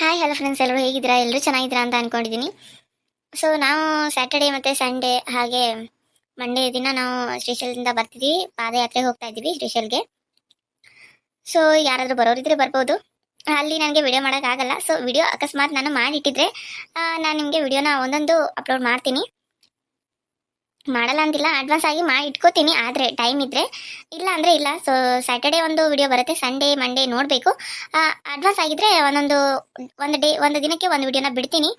Hi hello friends ಎಲ್ಲರೂ ಹೇಗಿದ್ದೀರಾ? ಎಲ್ಲರೂ ಚೆನ್ನಾಗಿದ್ದೀರಾ ಅಂತ ಅನ್ಕೊಂಡಿದ್ದೀನಿ. ಸೊ ನಾವು ಸ್ಯಾಟರ್ಡೇ ಮತ್ತು ಸಂಡೇ ಹಾಗೆ ಮಂಡೇ ದಿನ ನಾವು ಶ್ರೀಶೈಲದಿಂದ ಬರ್ತಿದ್ದೀವಿ ಪಾದಯಾತ್ರೆಗೆ ಹೋಗ್ತಾ ಇದ್ದೀವಿ ಶ್ರೀಶೈಲ್ಗೆ ಸೊ ಯಾರಾದರೂ ಬರೋರಿದ್ರೆ ಬರ್ಬೋದು. ಅಲ್ಲಿ ನನಗೆ ವಿಡಿಯೋ ಮಾಡೋಕ್ಕಾಗಲ್ಲ. ಸೊ ವಿಡಿಯೋ ಅಕಸ್ಮಾತ್ ನಾನು ಮಾಡಿಟ್ಟಿದ್ರೆ ನಾನು ನಿಮಗೆ ವಿಡಿಯೋನ ಒಂದೊಂದು ಅಪ್ಲೋಡ್ ಮಾಡ್ತೀನಿ. ಮಾಡಲ್ಲ ಅಂತಿಲ್ಲ ಅಡ್ವಾನ್ಸ್ ಆಗಿ ಮಾಡಿ ಇಟ್ಕೋತೀನಿ. ಆದರೆ ಟೈಮ್ ಇದ್ದರೆ ಇಲ್ಲ ಅಂದರೆ ಇಲ್ಲ. ಸೊ ಸ್ಯಾಟರ್ಡೇ ಒಂದು ವಿಡಿಯೋ ಬರುತ್ತೆ. ಸಂಡೇ ಮಂಡೇ ನೋಡಬೇಕು. ಅಡ್ವಾನ್ಸ್ ಆಗಿದ್ರೆ ಒಂದೊಂದು, ಒಂದು ಡೇ ಒಂದು ದಿನಕ್ಕೆ ಒಂದು ವಿಡಿಯೋನ ಬಿಡ್ತೀನಿ.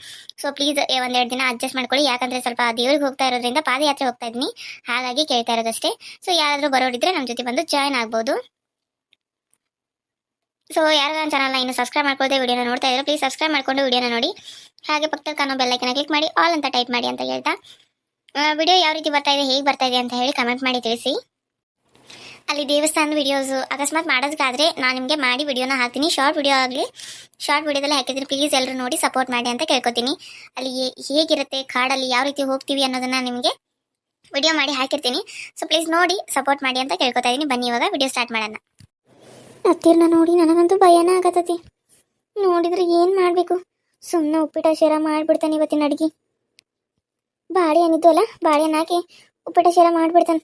ಸೊ ಪ್ಲೀಸ್ ಒಂದೆರಡು ದಿನ ಅಡ್ಜಸ್ಟ್ ಮಾಡ್ಕೊಳ್ಳಿ. ಯಾಕಂದರೆ ಸ್ವಲ್ಪ ದೇವ್ರಿಗೆ ಹೋಗ್ತಾ ಇರೋದ್ರಿಂದ ಪಾದಯಾತ್ರೆ ಹೋಗ್ತಾ ಇದ್ದೀನಿ. ಹಾಗಾಗಿ ಕೇಳ್ತಾ ಇರೋದಷ್ಟೇ. ಸೊ ಯಾರಾದರೂ ಬರೋರಿದ್ರೆ ನಮ್ಮ ಜೊತೆ ಬಂದು ಜಾಯ್ನ್ ಆಗ್ಬೋದು. ಸೊ ಯಾರು ನನ್ನ ಚಾನಲ್ನ ಇನ್ನು ಸಬ್ಸ್ಕ್ರೈಬ್ ಮಾಡ್ಕೊಳ್ಳದೆ ವಿಡಿಯೋನ ನೋಡ್ತಾ ಇದ್ದಾರೆ ಪ್ಲೀಸ್ ಸಬ್ಸ್ಕ್ರೈಬ್ ಮಾಡ್ಕೊಂಡು ವಿಡಿಯೋನ ನೋಡಿ. ಹಾಗೆ ಪಕ್ಕದಲ್ಲಿ ಕಾಣೋ ಬೆಲ್ಲೈಕನ ಕ್ಲಿಕ್ ಮಾಡಿ ಆಲ್ ಅಂತ ಟೈಪ್ ಮಾಡಿ ಅಂತ ಹೇಳ್ತಾ. ವಿಡಿಯೋ ಯಾವ ರೀತಿ ಬರ್ತಾ ಇದೆ, ಹೇಗೆ ಬರ್ತಾ ಇದೆ ಅಂತ ಹೇಳಿ ಕಮೆಂಟ್ ಮಾಡಿ ತಿಳಿಸಿ. ಅಲ್ಲಿ ದೇವಸ್ಥಾನದ ವಿಡಿಯೋಸು ಅಕಸ್ಮಾತ್ ಮಾಡೋದಕ್ಕಾದ್ರೆ ನಾನು ನಿಮಗೆ ಮಾಡಿ ವಿಡಿಯೋನ ಹಾಕ್ತೀನಿ. ಶಾರ್ಟ್ ವಿಡಿಯೋ ಆಗಲಿ ಶಾರ್ಟ್ ವಿಡಿಯೋದಲ್ಲಿ ಹಾಕಿದ್ದೀನಿ. ಪ್ಲೀಸ್ ಎಲ್ಲರೂ ನೋಡಿ ಸಪೋರ್ಟ್ ಮಾಡಿ ಅಂತ ಕೇಳ್ಕೊತೀನಿ. ಅಲ್ಲಿ ಹೇಗಿರುತ್ತೆ, ಕಾಡಲ್ಲಿ ಯಾವ ರೀತಿ ಹೋಗ್ತೀವಿ ಅನ್ನೋದನ್ನು ನಿಮಗೆ ವಿಡಿಯೋ ಮಾಡಿ ಹಾಕಿರ್ತೀನಿ. ಸೊ ಪ್ಲೀಸ್ ನೋಡಿ ಸಪೋರ್ಟ್ ಮಾಡಿ ಅಂತ ಕೇಳ್ಕೊತಾ ಇದ್ದೀನಿ ಬನ್ನಿ ಇವಾಗ ವಿಡಿಯೋ ಸ್ಟಾರ್ಟ್ ಮಾಡೋಣ. ಹತ್ತಿರನ ನೋಡಿ, ನನಗಂತೂ ಭಯನೇ ಆಗತ್ತತಿ ನೋಡಿದ್ರೆ ಏನು ಮಾಡಬೇಕು? ಸುಮ್ಮನೆ ಉಪ್ಪಿಟ್ಟು ಶೇರ ಮಾಡಿಬಿಡ್ತಾನೆ ಇವತ್ತಿನ ಅಡುಗೆ. ಬಾಳೆ ಏನಿದ್ದು ಅಲ್ಲ ಬಾಳೆಹಣ್ಣು ಹಾಕಿ ಉಪ್ಪಿಟ್ಟ ಶೇರ ಮಾಡಿಬಿಡ್ತಾನೆ.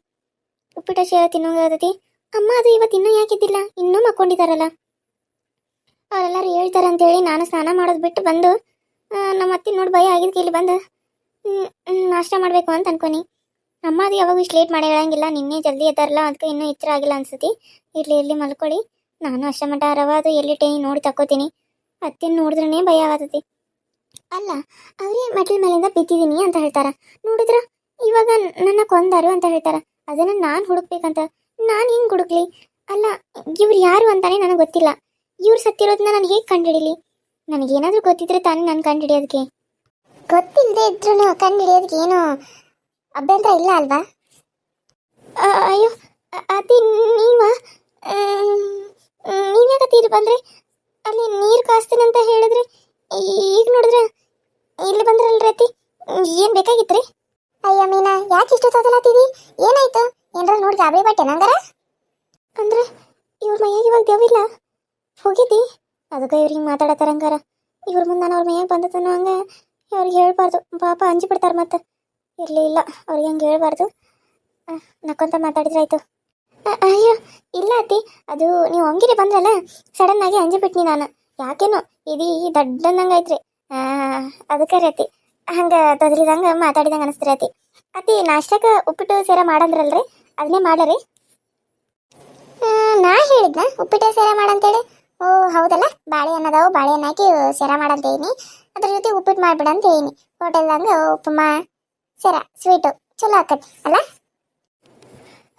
ಉಪ್ಪಿಟ್ಟ ಶೇರ ತಿನ್ನೋಂಗಾಗತೈತಿ ಅಮ್ಮ, ಅದು ಇವತ್ತು ಇನ್ನೂ ಯಾಕಿದ್ದಿಲ್ಲ ಇನ್ನೂ ಮಕ್ಕೊಂಡಿದ್ದಾರಲ್ಲ ಅವರೆಲ್ಲರೂ ಹೇಳ್ತಾರೆ ಅಂತೇಳಿ ನಾನು ಸ್ನಾನ ಮಾಡೋದು ಬಿಟ್ಟು ಬಂದು ನಮ್ಮ ಅತ್ತೆ ನೋಡಿ ಭಯ ಆಗಿದ್ದಕ್ಕೆ ಇಲ್ಲಿ ಬಂದು ನಾಷ್ಟ ಮಾಡಬೇಕು ಅಂತ ಅನ್ಕೊನಿ. ಅಮ್ಮ ಅದು ಯಾವಾಗ ಇಷ್ಟು ಲೇಟ್ ಮಾಡಿ ಹೇಳಂಗಿಲ್ಲ. ನಿನ್ನೆ ಜಲ್ದಿ ಎದ್ದಾರಲ್ಲ ಅದಕ್ಕೆ ಇನ್ನೂ ಎಚ್ಚರ ಆಗಿಲ್ಲ ಅನ್ಸತಿ. ಇರ್ಲಿ ಇರ್ಲಿ ಮಲ್ಕೊಳ್ಳಿ ನಾನು ಅಷ್ಟ ಮಟ್ಟ ರವ ಅದು ಎಲ್ಲಿ ಟೈ ನೋಡಿ ತಕ್ಕೋತೀನಿ. ಅತ್ತಿನ ನೋಡಿದ್ರೇ ಭಯ ಆಗತೈತಿ ಅಲ್ಲ ಅವರೇ ಮೆಟ್ಲ ಮೇಲಿಂದ ಬಿದ್ದಿದ್ದೀನಿ ಅಂತ ಹೇಳ್ತಾರ. ನೋಡಿದ್ರ ಇವಾಗ ನನ್ನ ಕೊಂದರು ಅಂತ ಹೇಳ್ತಾರ. ಅದನ್ನ ನಾನು ಹುಡುಕ್ಬೇಕಂತ. ನಾನು ಹಿಂಗ್ ಹುಡುಕ್ಲಿ? ಅಲ್ಲ ಇವ್ರು ಯಾರು ಅಂತಾನೆ ನನಗೆ ಗೊತ್ತಿಲ್ಲ. ಇವ್ರು ಸತ್ತಿರೋದನ್ನ ನಾನು ಹೇಗೆ ಕಂಡುಹಿಡೀಲಿ? ನನಗೇನಾದರೂ ಗೊತ್ತಿದ್ರೆ ತಾನೇ ನಾನು ಕಂಡುಹಿಡಿಯೋದಕ್ಕೆ ಗೊತ್ತಿಲ್ಲದೆ ಇದ್ರೂ ಕಂಡುಹಿಡಿಯೋದಕ್ಕೆ ಏನು ಅಭ್ಯಂತರ ಇಲ್ಲ ಅಲ್ವಾ? ಅಯ್ಯೋ ಅದೇ ನೀವ ನೀವ್ಯಾಕತ್ತೀರಿ ಬಂದ್ರೆ? ಅಲ್ಲಿ ನೀರು ಕಾಸ್ತೀನಿ ಅಂತ ಹೇಳಿದ್ರಿ ಈಗ ನೋಡಿದ್ರೆ ಇಲ್ಲಿ ಬಂದ್ರಲ್ಲ ಅತಿ ಏನು ಬೇಕಾಗಿತ್ರಿ? ಅಯ್ಯ ಮೀನಾ, ಯಾಕೆ ಇಷ್ಟು ತೊದಲಾತೀವಿ ಏನಾಯ್ತು? ಏನಾರ ನೋಡಿ ಗಾಬರಿ ಬಟ್ಟೆ ನಂಗರ? ಅಂದ್ರೆ ಇವ್ರ ಮೈಯಾಗ ಇವಾಗ ದೇವಿಲ್ಲ ಹೋಗಿದ್ದಿ. ಅದಕ್ಕೆ ಇವ್ರಿಗೆ ಮಾತಾಡತ್ತಾರಂಗಾರ ಇವ್ರ ಮುಂದೆ ನಾನು ಅವ್ರ ಮೈಯಾಗ ಬಂದತನ ಹಂಗ ಅವ್ರಿಗೆ ಹೇಳ್ಬಾರ್ದು. ಪಾಪ ಅಂಜಿ ಬಿಡ್ತಾರೆ ಮತ್ತೆ. ಇರಲಿ ಇಲ್ಲ, ಅವ್ರಿಗೆ ಹಂಗೆ ಹೇಳ್ಬಾರ್ದು. ನಕ್ಕಂತ ಮಾತಾಡಿದ್ರೆ ಆಯ್ತು. ಅಯ್ಯೋ, ಇಲ್ಲ ಅತ್ತಿ. ಅದು ನೀವು ಹಂಗಿರಿ ಬಂದ್ರಲ್ಲ ಸಡನ್ ಆಗಿ ಅಂಜಿ ಬಿಟ್ನಿ ನಾನು. ಯಾಕೇನೋ? ಇದೀ ದಡ್ಡಂದಂಗೆ ಐತ್ರಿ ಅದಕ್ಕೆ ರೀತಿ ಹಂಗೆ ತೊದಲಿದಂಗೆ ಮಾತಾಡಿದಂಗೆ ಅನಿಸ್ತ್ರಿ ಅತಿ ಅತ್ತಿ, ನಾಷ್ಟಕ್ಕೆ ಉಪ್ಪಿಟ್ಟು ಸೇರ ಮಾಡಂದ್ರಲ್ರಿ? ಅದನ್ನೇ ಮಾಡರಿ ನಾ ಹೇಳಿದ್ನ, ಉಪ್ಪಿಟ್ಟು ಸೇರ ಮಾಡಂತೇಳಿ? ಓ, ಹೌದಲ್ಲ? ಬಾಳೆಹಣ್ಣು ಅದಾವು ಬಾಳೆಹಣ್ಣು ಹಾಕಿ ಸೇರ ಮಾಡಂತ ಹೇಳಿನಿ. ಅದ್ರ ಜೊತೆ ಉಪ್ಪಿಟ್ಟು ಮಾಡ್ಬಿಡ ಅಂತ ಹೇಳಿನಿ. ಹೋಟೆಲ್ದಂಗೆ ಉಪ್ಪುಮಾ ಸೇರ, ಸ್ವೀಟು ಚಲೋ ಆಕತಿ ಅಲ್ಲ?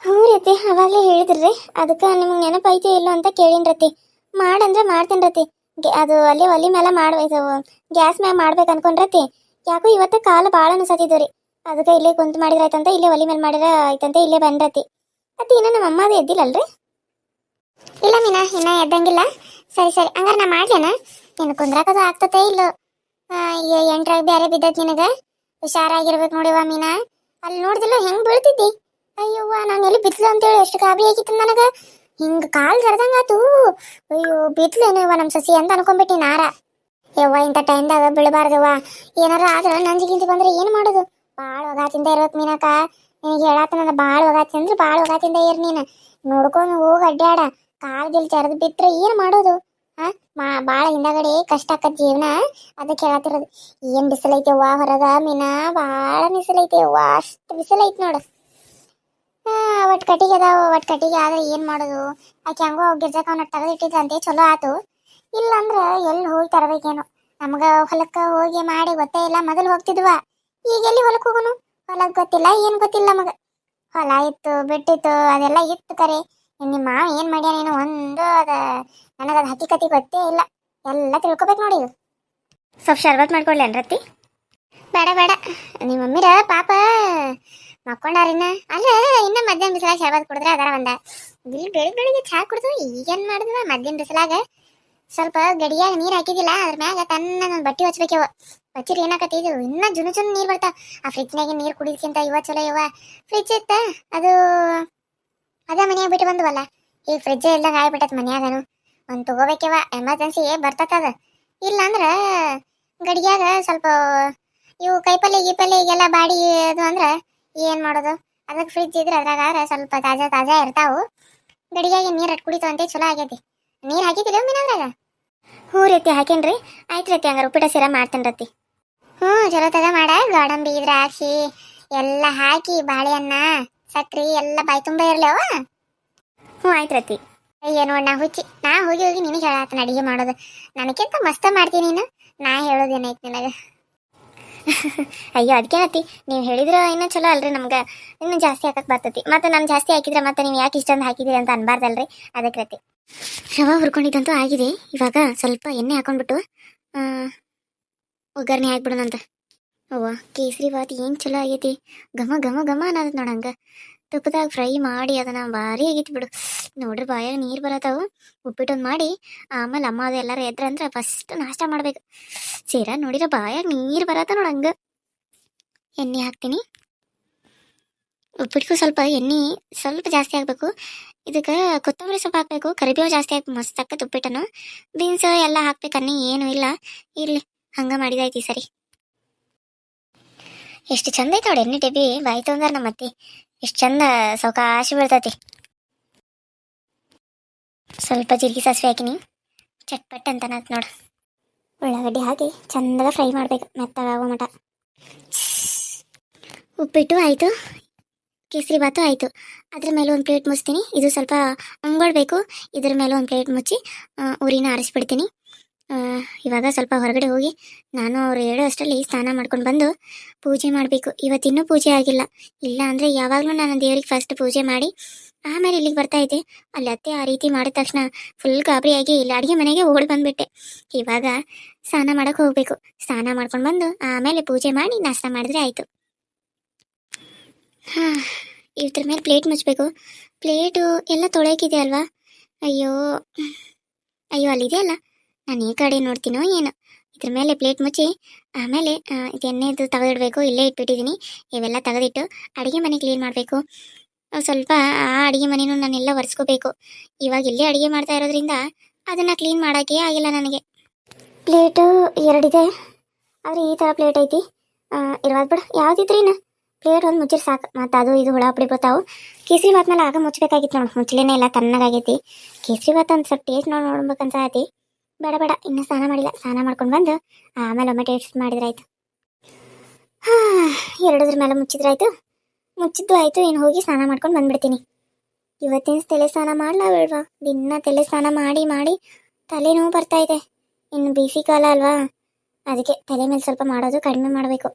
ಹ್ಞೂ ರೀತಿ ಅವಾಗಲೇ ಹೇಳಿದ್ರಿ. ಅದಕ್ಕೆ ನಿಮ್ಗೆ ನೆನಪೈತೆ ಇಲ್ಲೋ ಅಂತ ಕೇಳಿನ ರತಿ ಮಾಡಂದ್ರೆ ಮಾಡ್ತೀನಿ ರತಿ ಅದು ಅಲ್ಲಿ ಒಲಿ ಮೇಲೆ ಮಾಡ್ಬೇಕು ಗ್ಯಾಸ್ ಮ್ಯಾಗ ಮಾಡ್ಬೇಕು ಅನ್ಕೊಂಡ್ರತಿ. ಯಾಕೋ ಇವತ್ತು ಕಾಲು ಭಾಳ ಅನಿಸತ್ತಿದ್ದು ರೀ. ಅದಕ್ಕೆ ಇಲ್ಲೇ ಕುಂತು ಮಾಡಿದ್ರೆ ಆಯ್ತಂತ ಇಲ್ಲೇ ಒಲಿ ಮೇಲೆ ಮಾಡಿದ್ರೆ ಆಯ್ತಂತ ಇಲ್ಲೇ ಬಂದ್ರತಿ ಅತಿ ಇನ್ನೂ ನಮ್ಮ ಅಮ್ಮದು ಎದ್ದಿಲ್ಲಲ್ರಿ? ಇಲ್ಲ ಮೀನಾ, ಇನ್ನ ಎದ್ದಂಗಿಲ್ಲ. ಸರಿ ಸರಿ. ಹಂಗಾರೆ ನಾ ಮಾಡ್ಲೇನ? ನೀನು ಕುಂದ್ರಾಕದು ಆಗ್ತತೆ ಇಲ್ಲೋ. ಎಂಟ್ರಾಗ ಬೇರೆ ಬಿದ್ದತ್ ನಿನಗ. ಹುಷಾರಾಗಿರ್ಬೇಕು ನೋಡಿವ ಮೀನಾ. ಅಲ್ಲಿ ನೋಡಿದಿಲ್ಲ ಹೆಂಗ್ ಬೀಳ್ತಿದ್ದಿ ಅಯ್ಯವ್ವ, ನಾನು ಎಲ್ಲಿ ಬಿದ್ಲು ಅಂತೇಳಿ ಎಷ್ಟು ಗಾಬರಿ ಆಗಿತ್ತು ನನಗ. ಹಿಂಗ ಕಾಲ್ ಜರದಂಗಾತು ಅಯ್ಯೋ, ಬಿದ್ಲೇನವ್ವ ನಮ್ಮ ಸಸಿ ಅಂತ ಅನ್ಕೊಂಡ್ಬಿಟ್ಟಿ ನಾರ. ಯವ್ವ, ಇಂಥ ಟೈಮ್ದಾಗ ಬೀಳಬಾರ್ದವ್ವ. ಏನಾರ ಆದ್ರ ನಂಜಿಗಿಂತಿ ಬಂದ್ರೆ ಏನು ಮಾಡೋದು? ಭಾಳ ಒಗಾತಿಂದ ಇರೋಕ್ ಮೀನಕ್ಕ ನಿನಗೆ ಹೇಳಾತ ನನ್ನ ಭಾಳ ಒಗಾತಿ ಅಂದ್ರೆ ಭಾಳ ಒಗಾತಿಂದ ಇರ್ ನೀನು. ನೋಡ್ಕೊಂಡು ಹೋಗಿ ಅಡ್ಡಾಡ ಕಾಲ್ಗಿಲ್ ಜರದ್ ಬಿಟ್ರೆ ಏನು ಮಾಡೋದು? ಹಾ ಮಾ ಭಾಳ ಹಿಂದಗಡೆ ಕಷ್ಟ ಆಕತ್ ಜೀವನ. ಅದಕ್ಕೆ ಹೇಳತ್ತಿರೋದು ಏನ್ ಬಿಸಿಲೈತೆ ಅವ್ವ ಹೊರಗ ಮೀನಾ? ಭಾಳ ಬಿಸಿಲೈತೆ ಅವ್ವ ಅಷ್ಟು ಬಿಸಿಲೈತೆ ನೋಡು. ಆ, ಒಟ್ ಕಟ್ಟಿಗೆ ಅದಾವ ಒಟ್ ಕಟ್ಟಿಗೆ ಆದ್ರೆ ಏನ್ ಮಾಡೋದು? ಆಕೆ ಹಂಗೋ ಗಿರ್ಜಾಕ ಅವನ ತೆಗೆದಿಟ್ಟಿದ್ದಂತೆ ಚಲೋ ಆತು. ಇಲ್ಲಂದ್ರ ಎಲ್ಲಿ ಹೋಗಿ ತರಬೇಕೇನೋ? ನಮ್ಗ ಹೊಲಕ್ಕ ಹೋಗಿ ಮಾಡಿ ಗೊತ್ತೇ ಇಲ್ಲ ಮೊದಲು ಹೋಗ್ತಿದ್ವ? ಈಗ ಎಲ್ಲಿ ಹೊಲಕ್ಕೆ ಹೋಗೋನು? ಹೊಲಕ್ ಗೊತ್ತಿಲ್ಲ ಏನು ಗೊತ್ತಿಲ್ಲ ನಮಗ. ಹೊಲ ಇತ್ತು ಬಿಟ್ಟಿತ್ತು ಅದೆಲ್ಲ ಇತ್ತು ಕರೆ. ನಿಮ್ಮ ಮಾವ ಏನ್ ಮಾಡ್ಯಾನೇನು ಒಂದು ಅದ ನನಗೆ ಅದ ಹಕ್ಕಿಕತಿ ಗೊತ್ತೇ ಇಲ್ಲ. ಎಲ್ಲ ತಿಳ್ಕೊಬೇಕು ನೋಡಿ ಇದು ಸ್ವಲ್ಪ ಶರ್ಬತ್ ಮಾಡ್ಕೊಳ್ಳೇನ್ ರತಿ? ಬೇಡ ಬೇಡ. ನಿಮ್ಮ ಮಮ್ಮಿರ ಪಾಪ ಮಕ್ಕೊಂಡಾರಿನ? ಅಲ್ಲ, ಇನ್ನ ಮಧ್ಯಾಹ್ನ ಬಿಸಿಲಾಗ ಶರ್ಬತ್ ಕುಡಿದ್ರೆ ಅದರ ಒಂದ. ಇಲ್ಲಿ ಬೆಳಿಗ್ಗೆ ಬೆಳಿಗ್ಗೆ ಚಹಾ ಕುಡಿದ್ರು ಈಗೇನ್ ಮಾಡಿದ್ವ? ಮಧ್ಯಾಹ್ನ ಬಿಸಿಲಾಗ ಸ್ವಲ್ಪ ಗಡಿಯಾಗ ನೀರ್ ಹಾಕಿದಿಲ್ಲ ಅದ್ರ ಮ್ಯಾಗ ತನ್ನ ನನ್ನ ಬಟ್ಟೆ ಹಚ್ಬೇಕವ. ಹಚ್ಚಿರಿ ಏನಾಕತಿ ಇದು ಇನ್ನ ಜುನು ಜುನು ನೀರ್ ಬರ್ತಾವ. ಆ ಫ್ರಿಜ್ನಾಗ ನೀರ್ ಕುಡಿದ್ಕಿಂತ ಇವ ಚಲೋ ಇವ. ಫ್ರಿಜ್ ಇತ್ತ? ಅದು, ಅದ ಮನ್ಯಾಗ ಬಿಟ್ಟು ಬಂದ್ವಲ್ಲ? ಈಗ ಫ್ರಿಜ್ ಇಲ್ದಂಗ ಆಗ್ಬಿಟ್ಟತ್ ಮನ್ಯಾಗನು. ಒಂದ್ ತಗೋಬೇಕವ. ಎಮರ್ಜೆನ್ಸಿ ಬರ್ತದ ಇಲ್ಲಾಂದ್ರ ಗಡಿಯಾಗ ಸ್ವಲ್ಪ ಇವು ಕೈಪಲ್ಲೆ ಗೀಪಲ್ಲೆ ಈಗೆಲ್ಲ ಬಾಡಿ ಅದು ಅಂದ್ರ ಏನ್ ಮಾಡೋದು? ಅದಕ್ಕೆ ಫ್ರಿಜ್ ಇದ್ರೆ ಅದ್ರಾಗ ಸ್ವಲ್ಪ ತಾಜಾ ತಾಜಾ ಇರ್ತಾವು. ಗಡಿಗೆಗೆ ನೀರು ಅಟ್ ಅಂತ ಚಲೋ ಆಗೈತಿ ನೀರ್ ಹಾಕಿದಿರಿ ಮೀನದ್ರಾಗ ಹ್ಞೂ ರೀತಿ ಹಾಕೇನ್ರಿ. ಆಯ್ತು ರೀತಿ ಹಂಗಾರೆ ಉಪ್ಪಿಟ ಸೀರಾ ಮಾಡ್ತೇನೆ ರತಿ. ಹ್ಞೂ, ಚಲೋ ತದ ಮಾಡ. ಗೋಡಂಬಿ, ದ್ರಾಕ್ಷಿ ಎಲ್ಲ ಹಾಕಿ ಬಾಳೆಹಣ್ಣ, ಸಕ್ರಿ ಎಲ್ಲ ಬಾಯಿ ತುಂಬ ಇರ್ಲವ? ಹ್ಞೂ, ಆಯ್ತು ರತಿ. ಅಯ್ಯ ಅಣ್ಣ ನಾ ಹುಚ್ಚಿ. ನಾ ಹೋಗಿ ಹೋಗಿ ನಿನಗೆ ಹೇಳಾತನ ಅಡಿಗೆ ಮಾಡೋದು. ನನಗಿಂತ ಮಸ್ತ ಮಾಡ್ತೀನಿ ನೀನು. ನಾ ಹೇಳೋದೇನಾಯ್ತು ನಿನಗೆ ಅಯ್ಯೋ ಅದಕ್ಕೆ ಅತ್ತಿ? ನೀವು ಹೇಳಿದ್ರೆ ಇನ್ನೂ ಚಲೋ ಅಲ್ರಿ ನಮ್ಗೆ. ಇನ್ನೂ ಜಾಸ್ತಿ ಹಾಕಕ್ಕೆ ಬರ್ತೈತಿ. ಮತ್ತೆ ನಾನು ಜಾಸ್ತಿ ಹಾಕಿದ್ರೆ ಮತ್ತೆ ನೀವು ಯಾಕೆ ಇಷ್ಟೊಂದು ಹಾಕಿದ್ದೀರಿ ಅಂತ ಅನ್ಬಾರ್ದಲ್ರಿ? ಅದಕ್ಕೆ ರತಿ. ರವ ಹುರ್ಕೊಂಡಿದ್ದಂತೂ ಆಗಿದೆ. ಇವಾಗ ಸ್ವಲ್ಪ ಎಣ್ಣೆ ಹಾಕೊಂಡ್ಬಿಟ್ಟು ಒಗ್ಗರಣೆ ಹಾಕ್ಬಿಡೋಣಂತ. ಅವ್ವ ಕೇಸರಿ ಬಾತ್ ಏನು ಚಲೋ ಆಗೈತಿ. ಘಮ ಘಮ ಘಮ ಅನ್ನೋದು ನೋಡಂಗ ತುಪ್ಪದಾಗ ಫ್ರೈ ಮಾಡಿ ಅದನ್ನ ಭಾರಿ ಆಗಿತ್ತು ಬಿಡು. ನೋಡ್ರಿ ಬಾಯಾಗ ನೀರು ಬರತಾವು. ಉಪ್ಪಿಟ್ಟೊಂದು ಮಾಡಿ, ಆಮೇಲೆ ಅಮ್ಮ ಅದು ಎಲ್ಲಾರು ಎದ್ರಂದ್ರೆ ಫಸ್ಟ್ ನಾಷ್ಟ ಮಾಡ್ಬೇಕು. ಸೀರಾ ನೋಡಿರ ಬಾಯಾಗ ನೀರು ಬರತ್ತ ನೋಡಂಗ ಎಣ್ಣೆ ಹಾಕ್ತೀನಿ. ಉಪ್ಪಿಟ್ಟಿಗೂ ಸ್ವಲ್ಪ ಎಣ್ಣೆ ಸ್ವಲ್ಪ ಜಾಸ್ತಿ ಹಾಕ್ಬೇಕು ಇದಕ್ಕೆ ಕೊತ್ತಂಬರಿ ಸೊಪ್ಪು ಹಾಕಬೇಕು. ಕರಿಬೇವು ಜಾಸ್ತಿ ಹಾಕಿ, ಮಸ್ತ್ ಆಕತ್ ಉಪ್ಪಿಟ್ಟನು. ಬೀನ್ಸ್ ಎಲ್ಲ ಹಾಕ್ಬೇಕು, ಅನ್ನಿ ಏನೂ ಇಲ್ಲ. ಇರಲಿ, ಹಂಗ ಮಾಡಿದೈತಿ ಈ ಸರಿ. ಎಷ್ಟು ಚಂದ ಐತೆ ನೋಡಿ ಎಣ್ಣೆ ಡಬ್ಬಿ. ಬಾಯ್ತು ಅಂದ್ರೆ ನಮ್ಮ ಅತ್ತಿ ಎಷ್ಟು ಚಂದ ಸಾವಕಾಶ ಬೀಳ್ತೈತಿ ಸ್ವಲ್ಪ ಜೀರಿಗೆ ಸಾಸಿವೆ ಹಾಕಿನಿ. ಚಟ್ಪಟ್ ಅಂತ ನೋಡು. ಉಳ್ಳಾಗಡ್ಡಿ ಹಾಕಿ ಚಂದಾಗ ಫ್ರೈ ಮಾಡ್ಬೇಕು ಮೆತ್ತಗಾಗೋ ಮಟ. ಉಪ್ಪಿಟ್ಟು ಆಯಿತು, ಕೇಸರಿ ಭಾತು ಆಯಿತು. ಅದ್ರ ಮೇಲೆ ಒಂದು ಪ್ಲೇಟ್ ಮುಚ್ತೀನಿ. ಇದು ಸ್ವಲ್ಪ ಉಂಗೊಳ್ಬೇಕು ಇದ್ರ ಮೇಲೆ ಒಂದು ಪ್ಲೇಟ್ ಮುಚ್ಚಿ ಉರಿನ ಆರಿಸ್ಬಿಡ್ತೀನಿ. ಇವಾಗ ಸ್ವಲ್ಪ ಹೊರಗಡೆ ಹೋಗಿ ನಾನು ಅವ್ರು ಹೇಳೋ ಅಷ್ಟರಲ್ಲಿ ಸ್ನಾನ ಮಾಡ್ಕೊಂಡು ಬಂದು ಪೂಜೆ ಮಾಡಬೇಕು. ಇವತ್ತಿನ್ನೂ ಪೂಜೆ ಆಗಿಲ್ಲ. ಇಲ್ಲ ಅಂದರೆ ಯಾವಾಗಲೂ ನಾನು ದೇವರಿಗೆ ಫಸ್ಟ್ ಪೂಜೆ ಮಾಡಿ ಆಮೇಲೆ ಇಲ್ಲಿಗೆ ಬರ್ತಾ ಇದ್ದೆ. ಅಲ್ಲಿ ಅತ್ತೆ ಆ ರೀತಿ ಮಾಡಿದ ತಕ್ಷಣ ಫುಲ್ ಗಾಬರಿಯಾಗಿ ಇಲ್ಲಿ ಅಡುಗೆ ಮನೆಗೆ ಓಡಿ ಬಂದುಬಿಟ್ಟೆ. ಇವಾಗ ಸ್ನಾನ ಮಾಡಕ್ಕೆ ಹೋಗಬೇಕು. ಸ್ನಾನ ಮಾಡ್ಕೊಂಡು ಬಂದು ಆಮೇಲೆ ಪೂಜೆ ಮಾಡಿ ನಾಷ್ಟ ಮಾಡಿದ್ರೆ ಆಯಿತು. ಹಾಂ, ಇದ್ರ ಮೇಲೆ ಪ್ಲೇಟ್ ಮುಚ್ಚಬೇಕು ಪ್ಲೇಟು ಎಲ್ಲ ತೊಳೆಯೋಕ್ಕಿದೆ ಅಲ್ವಾ? ಅಯ್ಯೋ ಅಯ್ಯೋ ಅಲ್ಲಿದೆ ಅಲ್ಲ ನಾನು ಈ ಕಡೆ ನೋಡ್ತೀನೋ ಏನು. ಇದ್ರ ಮೇಲೆ ಪ್ಲೇಟ್ ಮುಚ್ಚಿ, ಆಮೇಲೆ ಇದು ಎಣ್ಣೆದು ತೆಗೆದಿಡ್ಬೇಕು, ಇಲ್ಲೇ ಇಟ್ಬಿಟ್ಟಿದ್ದೀನಿ ಇವೆಲ್ಲ ತೆಗೆದಿಟ್ಟು ಅಡುಗೆ ಮನೆ ಕ್ಲೀನ್ ಮಾಡಬೇಕು. ಸ್ವಲ್ಪ ಆ ಅಡುಗೆ ಮನೆನೂ ನಾನೆಲ್ಲ ಒರೆಸ್ಕೋಬೇಕು. ಇವಾಗ ಇಲ್ಲೇ ಅಡುಗೆ ಮಾಡ್ತಾ ಇರೋದ್ರಿಂದ ಅದನ್ನು ಕ್ಲೀನ್ ಮಾಡೋಕ್ಕೆ ಆಗಿಲ್ಲ ನನಗೆ. ಪ್ಲೇಟು ಎರಡಿದೆ. ಆದರೆ ಈ ಥರ ಪ್ಲೇಟ್ ಐತಿ. ಇರೋದು ಬಿಡು. ಯಾವ್ದಿದ್ರಿ ಇನ್ನು. ಪ್ಲೇಟ್ ಒಂದು ಮುಚ್ಚಿರ್ ಸಾಕು. ಮತ್ತು ಅದು, ಇದು ಹುಳ ಪುಡಿ ಬರ್ತಾವು. ಕೇಸರಿ ಭಾತ್ ಮೇಲೆ ಆಗ ಮುಚ್ಚಬೇಕಾಗಿತ್ತು ನೋಡಿ. ಮುಚ್ಚಲೇನೆ ಇಲ್ಲ, ತಣ್ಣಗಾಗೈತಿ. ಕೇಸರಿ ಭಾತ್ ಒಂದು ಸ್ವಲ್ಪ ಟೇಸ್ಟ್ ನೋಡಿ ನೋಡ್ಬೇಕಂತ ಐತಿ ಬೇಡ ಬೇಡ, ಇನ್ನೂ ಸ್ನಾನ ಮಾಡಿಲ್ಲ. ಸ್ನಾನ ಮಾಡ್ಕೊಂಡು ಬಂದು ಆಮೇಲೆ ಒಮ್ಮೆ ಟೇಸ್ಟ್ ಮಾಡಿದ್ರಾಯ್ತು ಹಾಂ, ಎರಡದ್ರ ಮೇಲೆ ಮುಚ್ಚಿದ್ರಾಯ್ತು ಮುಚ್ಚಿದ್ದು ಆಯಿತು, ಇನ್ನು ಹೋಗಿ ಸ್ನಾನ ಮಾಡ್ಕೊಂಡು ಬಂದ್ಬಿಡ್ತೀನಿ. ಇವತ್ತಿನ ತಲೆ ಸ್ನಾನ ಮಾಡಲ್ಲ ಬೇಡವಾ ದಿನ ತಲೆ ಸ್ನಾನ ಮಾಡಿ ಮಾಡಿ ತಲೆನೋವು ಬರ್ತಾ ಇದೆ. ಇನ್ನು ಬಿಸಿ ಕಾಲ ಅಲ್ವಾ? ಅದಕ್ಕೆ ತಲೆ ಮೇಲೆ ಸ್ವಲ್ಪ ಮಾಡೋದು ಕಡಿಮೆ ಮಾಡಬೇಕು.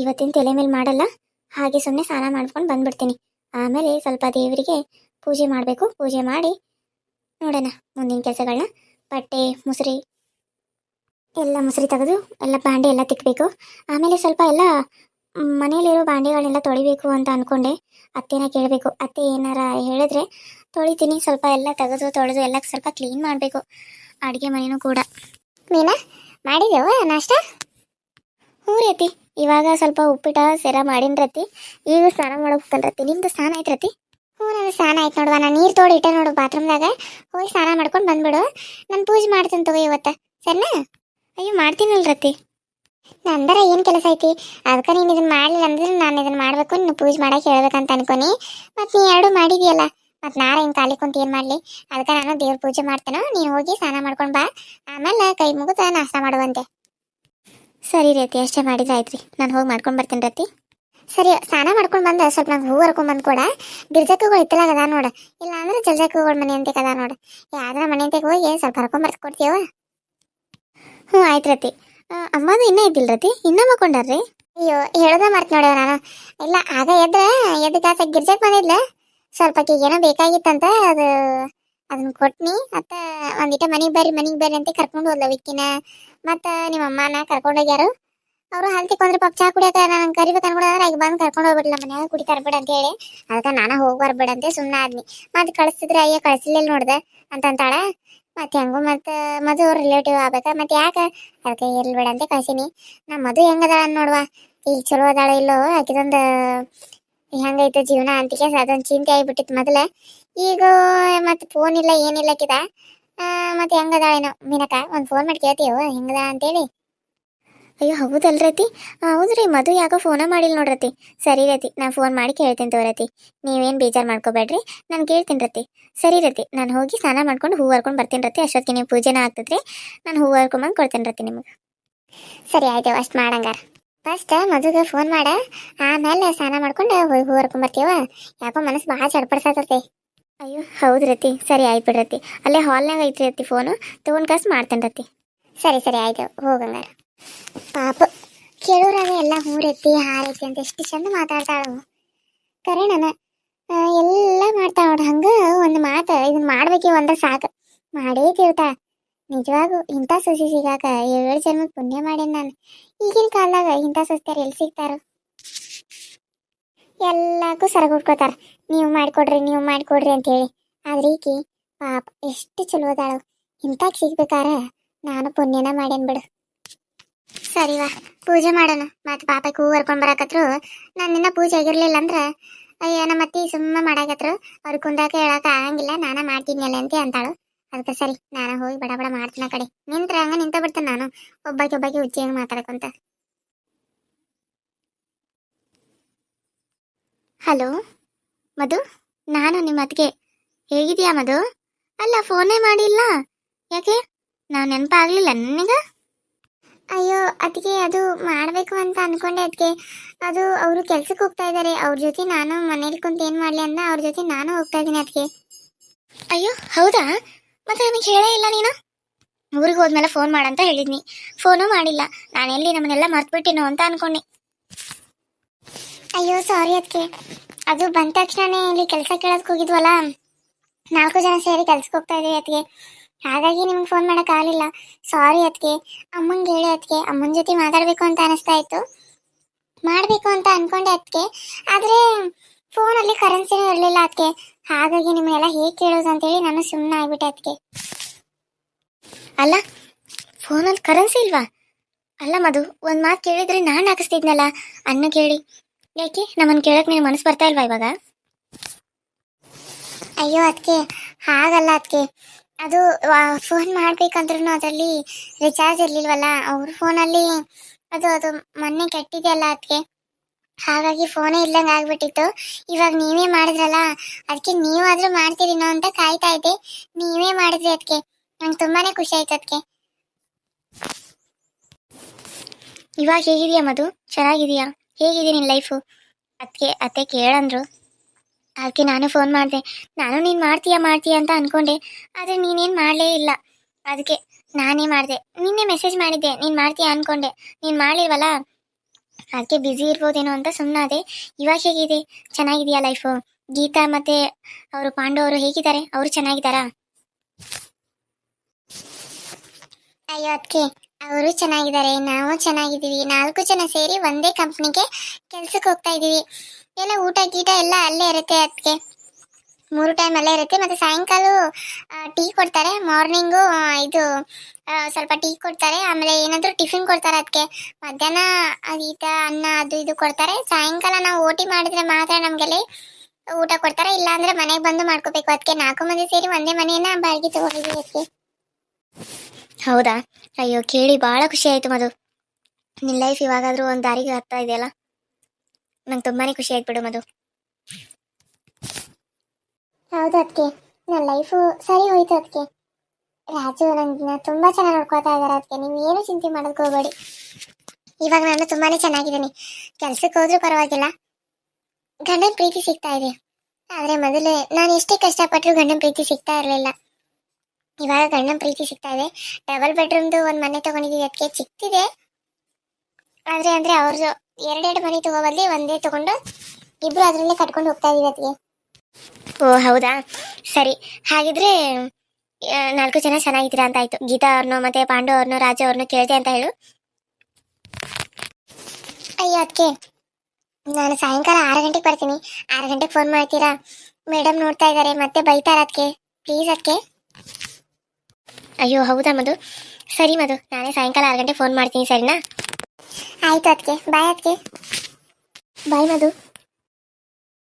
ಇವತ್ತಿನ ತಲೆ ಮೇಲೆ ಮಾಡಲ್ಲ, ಹಾಗೆ ಸುಮ್ಮನೆ ಸ್ನಾನ ಮಾಡ್ಕೊಂಡು ಬಂದ್ಬಿಡ್ತೀನಿ. ಆಮೇಲೆ ಸ್ವಲ್ಪ ದೇವರಿಗೆ ಪೂಜೆ ಮಾಡಬೇಕು. ಪೂಜೆ ಮಾಡಿ ನೋಡೋಣ ಮುಂದಿನ ಕೆಲಸಗಳನ್ನ ಬಟ್ಟೆ, ಮುಸುರಿ, ಎಲ್ಲ ಮುಸುರಿ ತೆಗೆದು ಎಲ್ಲ ಬಾಂಡೆ ಎಲ್ಲ ತಿಕ್ಕಬೇಕು ಆಮೇಲೆ ಸ್ವಲ್ಪ ಎಲ್ಲ ಮನೆಯಲ್ಲಿರೋ ಬಾಂಡೆಗಳನ್ನೆಲ್ಲ ತೊಳಿಬೇಕು ಅಂತ ಅನ್ಕೊಂಡೆ. ಅತ್ತೆನ ಕೇಳಬೇಕು, ಅತ್ತೆ ಏನಾರ ಹೇಳಿದ್ರೆ ತೊಳಿತೀನಿ, ಸ್ವಲ್ಪ ಎಲ್ಲ ತೆಗೆದು ತೊಳೆದು ಎಲ್ಲ ಸ್ವಲ್ಪ ಕ್ಲೀನ್ ಮಾಡಬೇಕು, ಅಡುಗೆ ಮನೆಯೂ ಕೂಡ. ಮೀನಾ ಮಾಡಿದೆವು ನಾಷ್ಟ? ಹ್ಞೂ ರೀತಿ ಇವಾಗ ಸ್ವಲ್ಪ ಉಪ್ಪಿಟ ಸೆರ ಮಾಡಿನ ರತಿ ಈಗ ಸ್ನಾನ ಮಾಡೋಕೆ ರತಿ ನಿಮ್ದು ಸ್ನಾನ ಆಯ್ತು ರತಿ ಹ್ಞೂ ನನ್ನ ಸ್ನಾನ ಆಯ್ತು ನೋಡುವ. ನಾನು ನೀರು ತೋಡಿ ಇಟ್ಟೆ ನೋಡು ಬಾತ್ರೂಮ್ದಾಗ ಹೋಗಿ ಸ್ನಾನ ಮಾಡ್ಕೊಂಡು ಬಂದ್ಬಿಡು. ನಾನು ಪೂಜೆ ಮಾಡ್ತೀನಿ ತಗೋ ಇವತ್ತ. ಸರಿನಾ? ಅಯ್ಯೋ, ಮಾಡ್ತೀನಲ್ಲ ರತಿ. ನಂದರ ಏನು ಕೆಲಸ ಐತಿ? ಅದಕ್ಕೆ ನೀನು ಇದನ್ನ ಮಾಡಲಿಲ್ಲ ಅಂದ್ರೆ ನಾನು ಇದನ್ನ ಮಾಡಬೇಕು ನೀನು ಪೂಜೆ ಮಾಡಕ್ಕೆ ಹೇಳ್ಬೇಕಂತ ಅನ್ಕೊನಿ. ಮತ್ತು ನೀ ಎರಡು ಮಾಡಿದ್ಯಲ್ಲ. ಮತ್ತು ನಾರ ಹಿಂಗೆ ಖಾಲಿ ಕುಂತು ಏನು ಮಾಡಲಿ? ಅದಕ್ಕೆ ನಾನು ದೇವ್ರ ಪೂಜೆ ಮಾಡ್ತೇನೋ. ನೀನು ಹೋಗಿ ಸ್ನಾನ ಮಾಡ್ಕೊಂಡು ಬಾ. ಆಮೇಲೆ ಕೈ ಮುಗಿದ ನಾಷ್ಟ ಮಾಡುವಂತೆ. ಸರಿ ರತಿ, ಅಷ್ಟೇ ಮಾಡಿದ್ರೆ ಆಯ್ತು ರೀ ನಾನು ಹೋಗಿ ಮಾಡ್ಕೊಂಡು ಬರ್ತೀನಿ ರತಿ. ಸರಿ, ಸ್ನಾನ ಮಾಡ್ಕೊಂಡು ಬಂದ, ಸ್ವಲ್ಪ ನಂಗೆ ಹೂ ಹರ್ಕೊಂಡ್ ಬಂದು ಕೂಡ. ಗಿರ್ಜಕ್ಕೂಗಳು ಇತ್ತಲಾಗ ಅದ ನೋಡ. ಇಲ್ಲ ಅಂದ್ರೆ ಜಲ್ಜಕ್ಕಗಳ ಮನೆ ಅಂತ ಅದ ನೋಡ. ಯಾವ್ದಾರ ಮನೆ ಅಂತ ಹೋಗಿ ಸ್ವಲ್ಪ ಹರ್ಕೊಂಡ್ ಕೊಡ್ತೀವ ಹ್ಞೂ, ಆಯ್ತು ರತಿ. ಅಮ್ಮದು ಇನ್ನೂ ಇದ್ದಿಲ್ಲ ರತಿ. ಇನ್ನೂ ಮಕ್ಕೊಂಡಾರ್ರಿ ಅಯ್ಯೋ, ಹೇಳೋದ ಮರ್ತ್ ನೋಡ್ಯವ ನಾನು. ಇಲ್ಲ, ಆಗ ಎದ್ರ ಎದಕ್ಕೆ ಗಿರ್ಜಕ್ ಬಂದಿದ್ಲ. ಸ್ವಲ್ಪ ಏನೋ ಬೇಕಾಗಿತ್ತಂತ ಅದು ಅದನ್ನ ಕೊಟ್ನಿ. ಮತ್ತ ಒಂದಿಟ ಮನೆಗೆ ಬರ್ರಿ ಮನೆಗೆ ಬರ್ರಿ ಅಂತ ಕರ್ಕೊಂಡು ಹೋದ್ಲ ವಿಕ್ಕಿನ ಮತ್ತ ನಿಮ್ಮ ಅಮ್ಮನ ಕರ್ಕೊಂಡು ಹೋಗ್ಯಾರು. ಅವರು ಹಾಲು ಕೊಂದ್ರೆ ಪಾಪ ಚಾ ಕುಡಿಯಕ ನಾನು ಕರಿಬೇಕು ಅನ್ಕೊಂಡ್ರೆ ಈಗ ಬಂದು ಕರ್ಕೊಂಡು ಹೋಗ್ಬಿಡ್ಲ ಮನ್ಯಾಗ ಕುಡಿ ಬಿಡ ಅಂತ ಹೇಳಿ ಅದಕ್ಕೆ ನಾನು ಹೋಗಿ ಅಂತ ಸುಮ್ಮನೆ ಆದ್ನಿ. ಮತ್ತೆ ಕಳಿಸಿದ್ರೆ ಅಯ್ಯ ಕಳಿಸ್ಲಿಲ್ಲ ನೋಡ್ದೆ ಅಂತ ಅಂತಾಳ ಮತ್ತೆ ಹೆಂಗು ಮತ್ತೆ ಮದು ಅವ್ರ ರಿಲೇಟಿವ್ ಆಗ್ಬೇಕ. ಮತ್ತೆ ಯಾಕೆ? ಅದಕ್ಕೆ ಇರ್ಲಿ ಅಂತ ಕಳ್ಸೀನಿ. ನಮ್ಮ ಮದು ಹೆಂಗದಾಳ ನೋಡ್ವಾ. ಈಗ ಚಲೋ ಅದಾಳ ಇಲ್ಲೋ ಆಕಿದೊಂದು ಹೆಂಗೈತೆ ಜೀವನ ಅಂತಿಕೆ ಅದೊಂದು ಚಿಂತೆ ಆಗಿಬಿಟ್ಟಿತ್ತು ಮೊದಲ. ಈಗ ಮತ್ತೆ ಫೋನ್ ಇಲ್ಲ, ಏನಿಲ್ಲ ಆಕಿದ. ಮತ್ತೆ ಹೆಂಗದಾಳೇನೋ ಮೀನಕ ಒಂದು ಫೋನ್ ಮಾಡಿ ಕೇಳ್ತೀವೋ ಹೆಂಗದ ಅಂತೇಳಿ. ಅಯ್ಯೋ, ಹೌದಲ್ರತಿ? ಹೌದ್ರಿ, ಮಧು ಯಾಕೋ ಫೋನ ಮಾಡಿಲ್ಲ ನೋಡ್ರತಿ. ಸರಿ ರತಿ, ನಾನು ಫೋನ್ ಮಾಡಿ ಕೇಳ್ತೀನಿ ತೋರತಿ ನೀವೇನು ಬೇಜಾರು ಮಾಡ್ಕೋಬೇಡ್ರಿ, ನಾನು ಕೇಳ್ತೀನಿ ರತಿ. ಸರಿ ರತಿ, ನಾನು ಹೋಗಿ ಸ್ನಾನ ಮಾಡ್ಕೊಂಡು ಹೂ ಹರ್ಕೊಂಡು ಬರ್ತೀನಿ ರತಿ. ಅಷ್ಟೊತ್ತಿಗೆ ನೀವು ಪೂಜೆನ ಆಗ್ತದ್ರಿ, ನಾನು ಹೂವು ಹರ್ಕೊಂಬಂದು ಕೊಡ್ತೀನಿ ರತಿ ನಿಮಗೆ. ಸರಿ, ಆಯ್ತು, ಅಷ್ಟು ಮಾಡಂಗಾರ. ಫಸ್ಟ್ ಮಧುಗೆ ಫೋನ್ ಮಾಡ, ಆಮೇಲೆ ಸ್ನಾನ ಮಾಡ್ಕೊಂಡು ಹೋಗಿ ಹೂವು ಹರ್ಕೊಂಬರ್ತೀವ ಯಾಕೋ ಮನಸ್ಸು ಭಾಳ ಚಡ್ಪಡ್ಸತೈತಿ. ಅಯ್ಯೋ, ಹೌದು ರತಿ, ಸರಿ, ಆಯ್ತು ಬಿಡ್ರತಿ ಅಲ್ಲೇ ಹಾಲ್ನಾಗ ಐತ್ರಿ ರತಿ ಫೋನು ತೊಗೊಂಡು ಕಾಸು ಮಾಡ್ತೇನೆ ರತಿ. ಸರಿ ಸರಿ, ಆಯ್ತು, ಹೋಗಂಗಾರ. ಪಾಪ, ಕೇಳೋರಾಗ ಎಲ್ಲ ಹೂರೆತ್ತಿ ಹಾರೈತಿ ಅಂತ ಎಷ್ಟು ಚಂದ ಮಾತಾಡ್ತಾಳು. ಕರೆ ನಾನು ಎಲ್ಲ ಮಾಡ್ತಾಳ ಹಂಗ ಒಂದು ಮಾತು ಇದನ್ನ ಮಾಡ್ಬೇಕಿ ಒಂದ ಸಾಕು. ಮಾಡೇ ತಿಳ್ತಾ, ನಿಜವಾಗೂ ಇಂಥ ಸೊಸಿ ಸಿಗಾಕ ಏಳು ಜನ್ಮಕ್ಕೆ ಪುಣ್ಯ ಮಾಡೇನಿ ನಾನು. ಈಗಿನ ಕಾಲದಾಗ ಇಂಥ ಸೊಸ್ತಾರ ಎಲ್ಲಿ ಸಿಗ್ತಾರೋ? ಎಲ್ಲಕ್ಕೂ ಸರಗುಡ್ಕೋತಾರ, ನೀವು ಮಾಡಿಕೊಡ್ರಿ ನೀವು ಮಾಡಿಕೊಡ್ರಿ ಅಂತೇಳಿ. ಆದ್ರೆ ಈಕಿ, ಪಾಪ, ಎಷ್ಟು ಚಲೋ ಅದಾಳು. ಇಂಥಕ್ಕೆ ಸಿಗ್ಬೇಕಾರ, ನಾನು ಪುಣ್ಯನ ಮಾಡೇನ್ ಬಿಡು. ಸರಿವಾ ಪೂಜೆ ಮಾಡೋಣ. ಮತ್ತೆ ಪಾಪಕ್ಕೆ ಹೂ ಹರ್ಕೊಂಡ್ ಬರಾಕತ್ರು. ನಿನ್ನ ಪೂಜೆ ಆಗಿರ್ಲಿಲ್ಲ ಅಂದ್ರ, ಅಯ್ಯ, ನಮ್ಮ ಅತ್ತಿ ಸುಮ್ಮನೆ ಮಾಡಾಕತ್ರು. ಅವ್ರು ಕುಂದಾಕ ಹೇಳಕ ಆಗಂಗಿಲ್ಲ, ನಾನ ಮಾಡ್ತಿದ್ನಲ್ಲ ಅಂತ ಅಂತಾಳು. ಅದಕ್ಕೆ ಸರಿ, ನಾನು ಹೋಗಿ ಬಡ ಬಡ ಮಾಡ್ತೀನಿ ಕಡೆ. ನಿಂತ್ರ ಹಂಗ ನಿಂತ ಬಿಡ್ತೇನೆ ನಾನು. ಒಬ್ಬಾಕಿ ಒಬ್ಬಾಕಿ ಹುಚ್ಚಿ ಹೆಂಗ್ ಮಾತಾಡಕಂತ. ಹಲೋ, ಮಧು, ನಾನು ನಿಮ್ಮ ಅತ್ತಿಗೆ ಹೇಗಿದೆಯಾ ಮಧು? ಅಲ್ಲ, ಫೋನೇ ಮಾಡಿಲ್ಲ. ಯಾಕೆ? ನಾವು ನೆನಪಾಗ್ಲಿಲ್ಲ ನನಗ? ಅಯ್ಯೋ ಅದಕ್ಕೆ ಅದು ಮಾಡಬೇಕು ಅಂತ ಅನ್ಕೊಂಡೆ ಅದಕ್ಕೆ ಅದು ಅವರು ಕೆಲ್ಸಕ್ಕೆ ಹೋಗ್ತಾ ಇದ್ದಾರೆ. ಅವ್ರ ಜೊತೆ ನಾನು ಮನೇಲಿ ಕುಂತ ಏನು ಮಾಡಲಿ ಅಂತ ಅವ್ರ ಜೊತೆ ನಾನು ಹೋಗ್ತಾ ಇದ್ದೀನಿ ಅದಕ್ಕೆ ಅಯ್ಯೋ ಹೌದಾ? ಮತ್ತೆ ನನಗೆ ಹೇಳೇ ಇಲ್ಲ ನೀನು? ಊರಿಗೆ ಹೋದ್ಮೇಲೆ ಫೋನ್ ಮಾಡಂತ ಹೇಳಿದ್ನಿ. ಫೋನು ಮಾಡಿಲ್ಲ. ನಾನು ಎಲ್ಲಿ ನಮ್ಮನ್ನೆಲ್ಲ ಮರ್ತ್ಬಿಟ್ಟಿನೋ ಅಂತ ಅನ್ಕೊಂಡೆ. ಅಯ್ಯೋ ಸಾರಿ ಅದಕ್ಕೆ ಅದು ಬಂದ ತಕ್ಷಣನೇ ಇಲ್ಲಿ ಕೆಲಸ ಕೇಳೋದಕ್ಕೆ ಹೋಗಿದ್ವಲ್ಲ. ನಾಲ್ಕು ಜನ ಸೇರಿ ಕೆಲ್ಸಕ್ಕೆ ಹೋಗ್ತಾ ಇದೀವಿ ಅದಕ್ಕೆ ಹಾಗಾಗಿ ನಿಮ್ಗೆ ಫೋನ್ ಮಾಡೋಕ್ಕಾಗಲಿಲ್ಲ ಸಾರಿ ಅದಕ್ಕೆ ಅಮ್ಮಂಗೆ ಹೇಳಿ ಅದಕ್ಕೆ ಅಮ್ಮನ ಜೊತೆ ಮಾತಾಡಬೇಕು ಅಂತ ಅನಿಸ್ತಾ ಇತ್ತು. ಮಾಡಬೇಕು ಅಂತ ಅನ್ಕೊಂಡೆ ಅದಕ್ಕೆ ಆದರೆ ಫೋನಲ್ಲಿ ಕರೆನ್ಸಿನೂ ಇರಲಿಲ್ಲ ಅದಕ್ಕೆ ಹಾಗಾಗಿ ನಿಮ್ಮನ್ನೆಲ್ಲ ಹೇಗೆ ಕೇಳೋದು ಅಂತೇಳಿ ನಾನು ಸುಮ್ಮನೆ ಆಗ್ಬಿಟ್ಟೆ ಅದಕ್ಕೆ ಅಲ್ಲ ಫೋನಲ್ಲಿ ಕರೆನ್ಸಿ ಇಲ್ವಾ? ಅಲ್ಲ ಮಧು, ಒಂದು ಮಾತು ಕೇಳಿದ್ರೆ ನಾನು ಹಾಕಿಸ್ತಿದ್ನಲ್ಲ. ಅನ್ನ ಕೇಳಿ. ಯಾಕೆ? ನಮ್ಮನ್ನು ಕೇಳಕ್ಕೆ ನಿನ್ನ ಮನಸ್ಸು ಬರ್ತಾ ಇಲ್ವಾ ಇವಾಗ? ಅಯ್ಯೋ ಅದಕ್ಕೆ ಹಾಗಲ್ಲ ಅದಕ್ಕೆ ಅದು ಫೋನ್ ಮಾಡ್ಬೇಕಂದ್ರೂ ಅದರಲ್ಲಿ ರಿಚಾರ್ಜ್ ಇರ್ಲಿಲ್ವಲ್ಲ, ಅವ್ರ ಫೋನಲ್ಲಿ ಅದು ಅದು ಮೊನ್ನೆ ಕೆಟ್ಟಿದೆಯಲ್ಲ ಅದಕ್ಕೆ ಹಾಗಾಗಿ ಫೋನೇ ಇಲ್ಲಂಗೆ ಆಗ್ಬಿಟ್ಟಿತ್ತು. ಇವಾಗ ನೀವೇ ಮಾಡಿದ್ರಲ್ಲ ಅದಕ್ಕೆ ನೀವಾದರೂ ಮಾಡ್ತೀರಿನೋ ಅಂತ ಕಾಯ್ತಾ ಇದ್ದೆ. ನೀವೇ ಮಾಡಿದ್ರಿ ಅದಕ್ಕೆ ನಂಗೆ ತುಂಬಾನೇ ಖುಷಿ ಆಯ್ತು ಅದಕ್ಕೆ ಇವಾಗ ಹೇಗಿದೆಯಾ ಮಧು? ಚೆನ್ನಾಗಿದೆಯಾ? ಹೇಗಿದೆ ನಿನ್ನ ಲೈಫು ಅದಕ್ಕೆ ಅತ್ತೆ ಕೇಳಂದ್ರು. ಅದಕ್ಕೆ ನಾನು ಫೋನ್ ಮಾಡಿದೆ. ನಾನು ನೀನು ಮಾಡ್ತೀಯಾ ಮಾಡ್ತೀಯಾ ಅಂತ ಅನ್ಕೊಂಡೆ. ಆದರೆ ನೀನೇನು ಮಾಡಲೇ ಇಲ್ಲ. ಅದಕ್ಕೆ ನಾನೇ ಮಾಡಿದೆ. ನಿನ್ನೆ ಮೆಸೇಜ್ ಮಾಡಿದ್ದೆ. ನೀನು ಮಾಡ್ತೀಯಾ ಅನ್ಕೊಂಡೆ. ನೀನು ಮಾಡಿಲ್ವಲ್ಲ ಅದಕ್ಕೆ ಬ್ಯುಸಿ ಇರ್ಬೋದೇನೋ ಅಂತ ಸುಮ್ಮನಾದೆ ಇವಾಗ ಹೇಗಿದೆ? ಚೆನ್ನಾಗಿದೆಯಾ ಲೈಫು ಗೀತಾ ಮತ್ತೆ ಅವರು ಪಾಂಡು ಅವರು ಹೇಗಿದ್ದಾರೆ? ಅವರು ಚೆನ್ನಾಗಿದ್ದಾರಾ? ಅಯ್ಯೋ ಅದಕ್ಕೆ ಅವರು ಚೆನ್ನಾಗಿದ್ದಾರೆ. ನಾವು ಚೆನ್ನಾಗಿದ್ದೀವಿ. ನಾಲ್ಕು ಜನ ಸೇರಿ ಒಂದೇ ಕಂಪ್ನಿಗೆ ಕೆಲ್ಸಕ್ಕೆ ಹೋಗ್ತಾ ಇದ್ದೀವಿ. ಎಲ್ಲ ಊಟ ಗೀಟ ಎಲ್ಲ ಅಲ್ಲೇ ಇರುತ್ತೆ ಅದಕ್ಕೆ ಮೂರು ಟೈಮ್ ಅಲ್ಲೇ ಇರುತ್ತೆ. ಮತ್ತೆ ಸಾಯಂಕಾಲ ಟೀ ಕೊಡ್ತಾರೆ. ಮಾರ್ನಿಂಗು ಇದು ಸ್ವಲ್ಪ ಟೀ ಕೊಡ್ತಾರೆ. ಆಮೇಲೆ ಏನಾದರೂ ಟಿಫಿನ್ ಕೊಡ್ತಾರೆ ಅದಕ್ಕೆ ಮಧ್ಯಾಹ್ನ ಈತ, ಅನ್ನ, ಅದು ಇದು ಕೊಡ್ತಾರೆ. ಸಾಯಂಕಾಲ ನಾವು ಓಟಿ ಮಾಡಿದ್ರೆ ಮಾತ್ರ ನಮಗೆಲ್ಲಿ ಊಟ ಕೊಡ್ತಾರೆ. ಇಲ್ಲ ಅಂದ್ರೆ ಮನೆಗೆ ಬಂದು ಮಾಡ್ಕೋಬೇಕು. ಅದಕ್ಕೆ ನಾಲ್ಕು ಮಂದಿ ಸೇರಿ ಒಂದೇ ಮನೆಯನ್ನ ಬಾಡಿಗೆ ತಗೊಂಡಿದ್ದೀವಿ ಅದಕ್ಕೆ ಹೌದಾ? ಅಯ್ಯೋ, ಕೇಳಿ ಭಾಳ ಖುಷಿ ಆಯ್ತು ಮದು ನಿನ್ ಲೈಫ್ ಇವಾಗಾದ್ರೂ ಒಂದು ದಾರಿಗೆ ಹತ್ತಾ ಇದೆಯಲ್ಲ? ನಂಗೆ ತುಂಬಾನೇ ಖುಷಿ ಆಯ್ತು ಬಿಡು ಮಧು. ಹೌದು ಅದಕ್ಕೆ ನನ್ನ ಲೈಫು ಸರಿ ಹೋಯ್ತು ಅದಕ್ಕೆ ರಾಜು ನನ್ನ ತುಂಬಾ ಚೆನ್ನಾಗಿ ನೋಡ್ಕೋತಾ ಇದ್ದಾರೆ ಅದಕ್ಕೆ ನೀವು ಏನು ಚಿಂತೆ ಮಾಡೋದಕ್ಕೆ ಹೋಗಬೇಡಿ. ಇವಾಗ ನಾನು ತುಂಬಾನೇ ಚೆನ್ನಾಗಿದ್ದೀನಿ. ಕೆಲ್ಸಕ್ಕೆ ಹೋದ್ರೂ ಪರವಾಗಿಲ್ಲ. ಗಂಡನ ಪ್ರೀತಿ ಸಿಗ್ತಾ ಇದೆ. ಆದ್ರೆ ಮೊದಲೇ ನಾನು ಎಷ್ಟೇ ಕಷ್ಟಪಟ್ಟರು ಗಂಡನ ಪ್ರೀತಿ ಸಿಗ್ತಾ ಇರಲಿಲ್ಲ. ಇವಾಗ ಗಂಡನ ಪ್ರೀತಿ ಸಿಗ್ತಾ ಇದೆ. ಡಬಲ್ ಬೆಡ್ರೂಮ್ದು ಒಂದು ಮನೆ ತಗೊಂಡಿದ್ದೀವಿ ಅದಕ್ಕೆ ಚಿಕ್ತಿದೆ. ಆದರೆ ಅಂದರೆ ಅವ್ರದ್ದು ಎರಡೆರಡು ಮನೆ ತಗೋಬಲ್ಲಿ ಒಂದೇ ತಗೊಂಡು ಇಬ್ರು ಅದರಲ್ಲೇ ಕಟ್ಕೊಂಡು ಹೋಗ್ತಾ ಇದೀವಿ ಅದಕ್ಕೆ ಓ, ಹೌದಾ? ಸರಿ. ಹಾಗಿದ್ರೆ ನಾಲ್ಕು ಜನ ಚೆನ್ನಾಗಿದ್ದೀರಾ ಅಂತ ಆಯ್ತು. ಗೀತಾ ಅವ್ರನ್ನೋ ಮತ್ತೆ ಪಾಂಡು ಅವ್ರನ್ನೋ ರಾಜು ಅವ್ರನ್ನೋ ಕೇಳಿದೆ ಅಂತ ಹೇಳು. ಅಯ್ಯೋ ಅದಕ್ಕೆ ನಾನು ಸಾಯಂಕಾಲ ಆರು ಗಂಟೆಗೆ ಬರ್ತೀನಿ. ಆರು ಗಂಟೆಗೆ ಫೋನ್ ಮಾಡ್ತೀರಾ? ಮೇಡಮ್ ನೋಡ್ತಾ ಇದ್ದಾರೆ ಮತ್ತೆ ಬೈತಾರ ಅದಕ್ಕೆ ಪ್ಲೀಸ್ ಅದಕ್ಕೆ ಅಯ್ಯೋ, ಹೌದಾ ಮಧು? ಸರಿ ಮಧು, ನಾನೇ ಸಾಯಂಕಾಲ ಆರು ಗಂಟೆಗೆ ಫೋನ್ ಮಾಡ್ತೀನಿ, ಸರಿನಾ? ಆಯ್ತು ಅದಕ್ಕೆ ಬಾಯ್ ಅದಕ್ಕೆ ಬಾಯ್ ಮಧು.